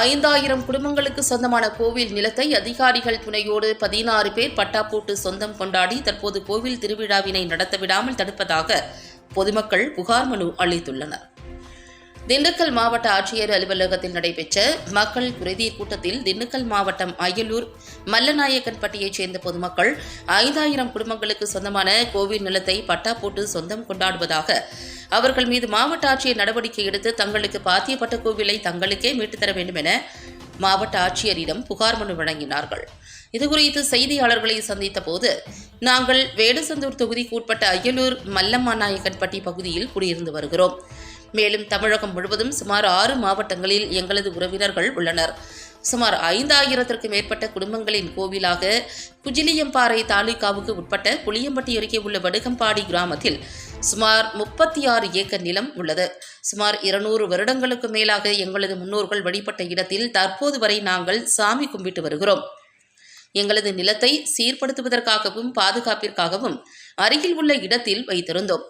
ஐந்தாயிரம் குடும்பங்களுக்கு சொந்தமான கோவில் நிலத்தை அதிகாரிகள் துணையோடு பதினாறு பேர் பட்டா போட்டு சொந்தம் கொண்டாடி தற்போது கோவில் திருவிழாவினை நடத்த விடாமல் தடுப்பதாக பொதுமக்கள் புகார் மனு அளித்துள்ளனர். திண்டுக்கல் மாவட்ட ஆட்சியர் அலுவலகத்தில் நடைபெற்ற மக்கள் குறைதீர் கூட்டத்தில் திண்டுக்கல் மாவட்டம் அயலூர் மல்லநாயக்கன்பட்டியைச் சேர்ந்த பொதுமக்கள் ஐந்தாயிரம் குடும்பங்களுக்கு சொந்தமான கோவில் நிலத்தை பட்டா போட்டு சொந்தம் கொண்டாடுவதாக அவர்கள் மீது மாவட்ட ஆட்சியர் நடவடிக்கை எடுத்து தங்களுக்கு பாத்தியப்பட்ட கோவிலை தங்களுக்கே மீட்டுத்தர வேண்டும் என மாவட்ட ஆட்சியரிடம் புகார் மனு வழங்கினார்கள். இதுகுறித்து செய்தியாளர்களை சந்தித்த போது நாங்கள் வேடசந்தூர் தொகுதிக்கு உட்பட்ட அய்யலூர் மல்லம்மாநாயக்கன்பட்டி பகுதியில் குடியிருந்து வருகிறோம். மேலும் தமிழகம் முழுவதும் சுமார் ஆறு மாவட்டங்களில் எங்களது உறவினர்கள் உள்ளனர். சுமார் ஐந்தாயிரத்திற்கும் மேற்பட்ட குடும்பங்களின் கோவிலாக குஜிலியம்பாறை தாலுகாவுக்கு உட்பட்ட புளியம்பட்டி அருகே உள்ள வடுகம்பாடி கிராமத்தில் சுமார் முப்பத்தி ஆறு ஏக்கர் நிலம் உள்ளது. சுமார் இருநூறு வருடங்களுக்கு மேலாக எங்களது முன்னோர்கள் வழிபட்ட இடத்தில் தற்போது வரை நாங்கள் சாமி கும்பிட்டு வருகிறோம். எங்களது நிலத்தை சீர்படுத்துவதற்காகவும் பாதுகாப்பிற்காகவும் அருகில் உள்ள இடத்தில் வைத்திருந்தோம்.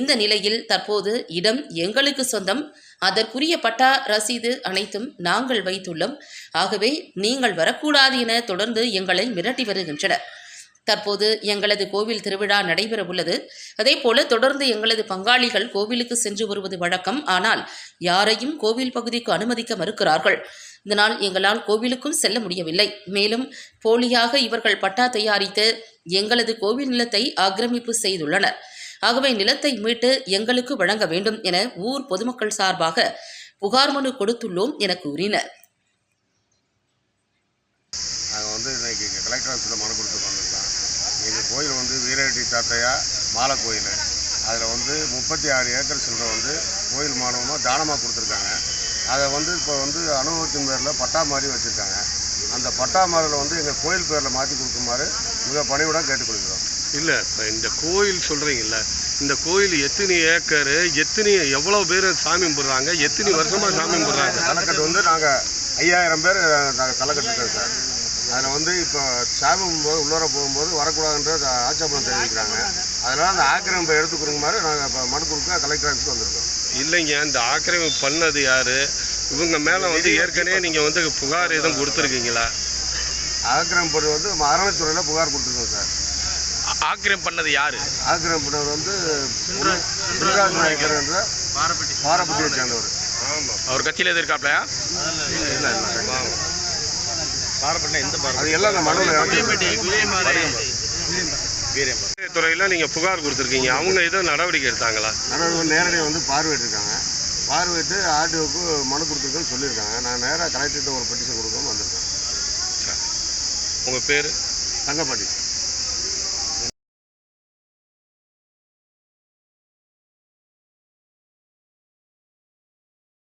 இந்த நிலையில் தற்போது இடம் எங்களுக்கு சொந்தம். அதற்குரிய பட்டா ரசீது அனைத்தும் நாங்கள் வைத்துள்ளோம். ஆகவே நீங்கள் வரக்கூடாது என தொடர்ந்து எங்களை மிரட்டி வருகின்றனர். தற்போது எங்களது கோவில் திருவிழா நடைபெற உள்ளது அதேபோல தொடர்ந்து எங்களது பங்காளிகள் கோவிலுக்கு சென்று வருவது வழக்கம். ஆனால் யாரையும் கோவில் பகுதிக்கு அனுமதிக்க மறுக்கிறார்கள். இதனால் எங்களால் கோவிலுக்கும் செல்ல முடியவில்லை. மேலும் போலியாக இவர்கள் பட்டா தயாரித்து எங்களது கோவில் நிலத்தை ஆக்கிரமிப்பு செய்துள்ளனர். ஆகவே நிலத்தை மீட்டு எங்களுக்கு வழங்க வேண்டும் என ஊர் பொதுமக்கள் சார்பாக புகார் மனு கொடுத்துள்ளோம் என கூறினர். நாங்கள் வந்து இன்றைக்கி கலெக்டர் ஆஃபீஸில் மனு கொடுத்து வந்திருக்கோம் எங்கள் கோயில் வந்து வீரரெட்டி தாத்தையா மாலை கோயில். அதில் வந்து முப்பத்தி ஆறு ஏக்கர் செல்வம் வந்து கோயில் மாணவமாக தானமாக கொடுத்துருக்காங்க. அதை வந்து இப்போ வந்து அனுபவத்தின் பேரில் பட்டா மாதிரி வச்சுருக்காங்க. அந்த பட்டா மாறில் வந்து எங்கள் கோயில் பேரில் மாற்றி கொடுக்குமாறு மிக பணியுடன் கேட்டுக்கொள்கிறோம். இல்லை இப்போ இந்த கோயில் சொல்கிறீங்கல்ல இந்த கோயில் எத்தனை ஏக்கரு எத்தனை எவ்வளோ பேர் சாமி கும்பிட்றாங்க எத்தனை வருஷமாக சாமி கும்பிட்றாங்க? தலைக்கட்டு வந்து நாங்கள் ஐயாயிரம் பேர் நாங்கள் தலைக்கட்டுருக்கோம் சார். அதில் வந்து இப்போ சாமி கும்பிடும்போது உள்ளார போகும்போது வரக்கூடாதுன்ற ஆட்சேபணம் தெரிவிக்கிறாங்க. அதனால் அந்த ஆக்கிரமிப்பை எடுத்து கொடுக்குமாறு நாங்கள் இப்போ மனு கொடுக்க கலெக்டர் ஆஃபீஸ்க்கு வந்திருக்கோம். இல்லைங்க இந்த ஆக்கிரமிப்பு பண்ணது யார்? இவங்க மேலே வந்து ஏற்கனவே நீங்கள் வந்து புகார் எதுவும் கொடுத்துருக்கீங்களா? ஆக்கிரமிப்பு வந்து அறநிலைத்துறையில் புகார் கொடுத்துருக்கோம் சார். ஆ- ஆக்கிரமிப்பு பண்ணது யாரு? ஆக்கிரமிப்பினர் வந்து முருகாஜ் நாயக்கர். என்ற பாரப்பட்டியை சேர்ந்தவர். ஆமாம் அவர் கட்சியில் எது இருக்காப்லையா இல்லை. இல்லை அது எல்லாம் அந்த மனுவில் துறையில் நீங்கள் புகார் கொடுத்துருக்கீங்க. அவங்க எதுவும் நடவடிக்கை எடுத்தாங்களா? ஆனால் நேரடியாக வந்து பார்வையிட்டிருக்காங்க. பார்வையிட்டு ஆர்டிஓக்கு மனு கொடுத்துருக்கேன்னு சொல்லியிருக்காங்க. நான் நேராக கலெக்டர்கிட்ட ஒரு பெட்டிஷன் கொடுக்கவும் வந்திருக்கேன். உங்கள் பேர்? தங்கப்பாட்டி